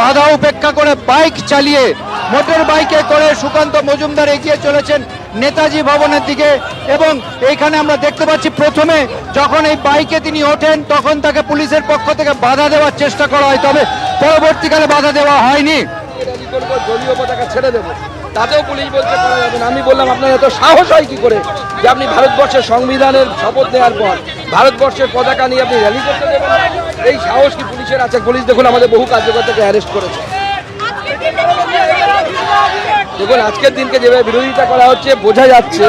বাধা উপেক্ষা করে বাইক চালিয়ে মোটর বাইকে করে সুকান্ত মজুমদার এগিয়ে চলেছেন নেতাজি ভবনের দিকে। এবং এইখানে আমরা দেখতে পাচ্ছি প্রথমে যখন এই বাইকে তিনি ওঠেন, তখন তাকে পুলিশের পক্ষ থেকে বাধা দেওয়ার চেষ্টা করা হয়। তবে পরবর্তীকালে বাধা দেওয়া হয়নি। ছেড়ে দেবো আমি বললাম, আপনার এত সাহস হয় কি করে যে আপনি ভারতবর্ষের সংবিধানের শপথ নেওয়ার পর? ভারতবর্ষের পতাকা নিয়ে আপনি র্যালি করতে দেবেন? এই সাহস কি পুলিশের আছে? পুলিশ দেখুন, আমাদের বহু কার্যকর্তাকে অ্যারেস্ট করেছে। দেখুন, আজকের দিনকে যেভাবে বিরোধিতা করা হচ্ছে, বোঝা যাচ্ছে,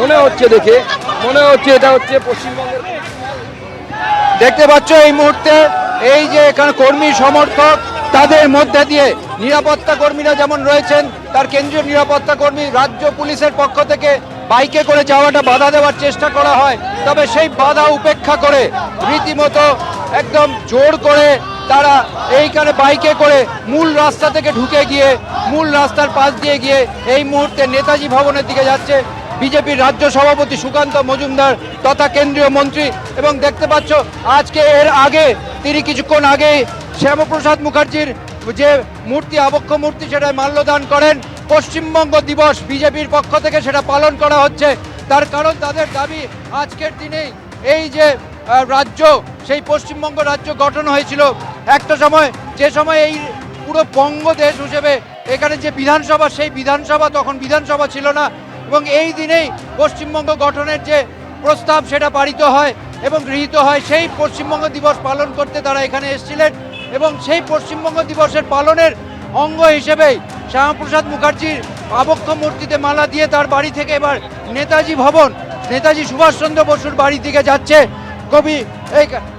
মনে হচ্ছে দেখে, মনে হচ্ছে এটা হচ্ছে পশ্চিমবঙ্গের দেখতে পাচ্ছ এই মুহূর্তে, এই যে এখানে কর্মী সমর্থক, তাদের মধ্যে দিয়ে নিরাপত্তা কর্মীরা যেমন রয়েছেন, তার কেন্দ্রীয় নিরাপত্তা কর্মী রাজ্য পুলিশের পক্ষ থেকে বাইকে করে যাওয়াটা বাধা দেওয়ার চেষ্টা করা হয়। তবে সেই বাধা উপেক্ষা করে রীতিমতো একদম জোর করে তারা এইখানে বাইকে করে মূল রাস্তা থেকে ঢুকে গিয়ে, মূল রাস্তার পাশ দিয়ে গিয়ে এই মুহূর্তে নেতাজি ভবনের দিকে যাচ্ছে। বিজেপির রাজ্য সভাপতি সুকান্ত মজুমদার তথা কেন্দ্রীয় মন্ত্রী এবং দেখতে পাচ্ছ, আজকে এর আগে, তিনি কিছুক্ষণ আগে শ্যামাপ্রসাদ মুখার্জির যে মূর্তি, আবক্ষ মূর্তি সেটায় মাল্যদান করেন। পশ্চিমবঙ্গ দিবস বিজেপির পক্ষ থেকে সেটা পালন করা হচ্ছে। তার কারণ তাদের দাবি আজকের দিনেই এই যে রাজ্য, সেই পশ্চিমবঙ্গ রাজ্য গঠন হয়েছিল। একটা সময়, যে সময় এই পুরো বঙ্গ দেশ হিসেবে এখানে যে বিধানসভা, সেই বিধানসভা তখন বিধানসভা ছিল না। এবং এই দিনেই পশ্চিমবঙ্গ গঠনের যে প্রস্তাব সেটা পারিত হয় এবং গৃহীত হয়। সেই পশ্চিমবঙ্গ দিবস পালন করতে তারা এখানে এসেছিলেন এবং সেই পশ্চিমবঙ্গ দিবসের পালনের অঙ্গ হিসেবেই শ্যামাপ্রসাদ মুখার্জির আবক্ষ মূর্তিতে মালা দিয়ে তার বাড়ি থেকে এবার নেতাজি ভবন, নেতাজি সুভাষচন্দ্র বসুর বাড়ি দিকে যাচ্ছে। কবি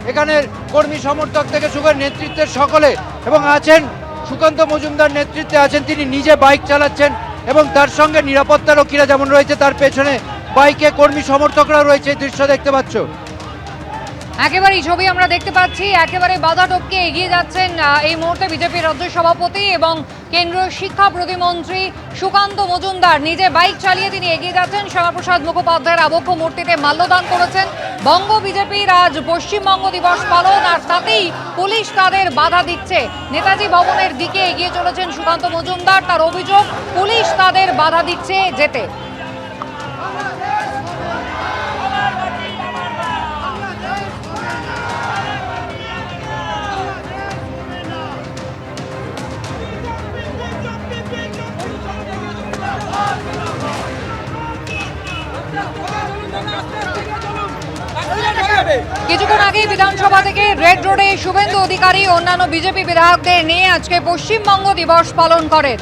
এখানের কর্মী সমর্থক থেকে শুভের নেতৃত্বের সকলে এবং আছেন সুকান্ত মজুমদার নেতৃত্বে আছেন, তিনি নিজে বাইক চালাচ্ছেন এবং তার সঙ্গে নিরাপত্তা রক্ষীরা যেমন রয়েছে, তার পেছনে বাইকে কর্মী সমর্থকরা রয়েছে দৃশ্য দেখতে পাচ্ছ। একেবারে এই ছবি আমরা দেখতে পাচ্ছি, একেবারে বাধা টপকে এগিয়ে যাচ্ছেন এই মুহূর্তে বিজেপির রাজ্য সভাপতি এবং কেন্দ্রীয় শিক্ষা প্রতিমন্ত্রী সুকান্ত মজুমদার। নিজে বাইক চালিয়ে তিনি এগিয়ে যাচ্ছেন। শ্যামাপ্রসাদ মুখোপাধ্যায়ের আবক্ষ মূর্তিতে মাল্যদান করেছেন। বঙ্গ বিজেপির আজ পশ্চিমবঙ্গ দিবস পালন, আর তাতেই পুলিশ তাদের বাধা দিচ্ছে। নেতাজি ভবনের দিকে এগিয়ে চলেছেন সুকান্ত মজুমদার। তার অভিযোগ, পুলিশ তাদের বাধা দিচ্ছে যেতে। কিছুক্ষণ আগেই বিধানসভা থেকে রেড রোডে শুভেন্দু অধিকারী অন্যান্য বিজেপি বিধায়কদের নিয়ে আজকে পশ্চিমবঙ্গ দিবস পালন করেন।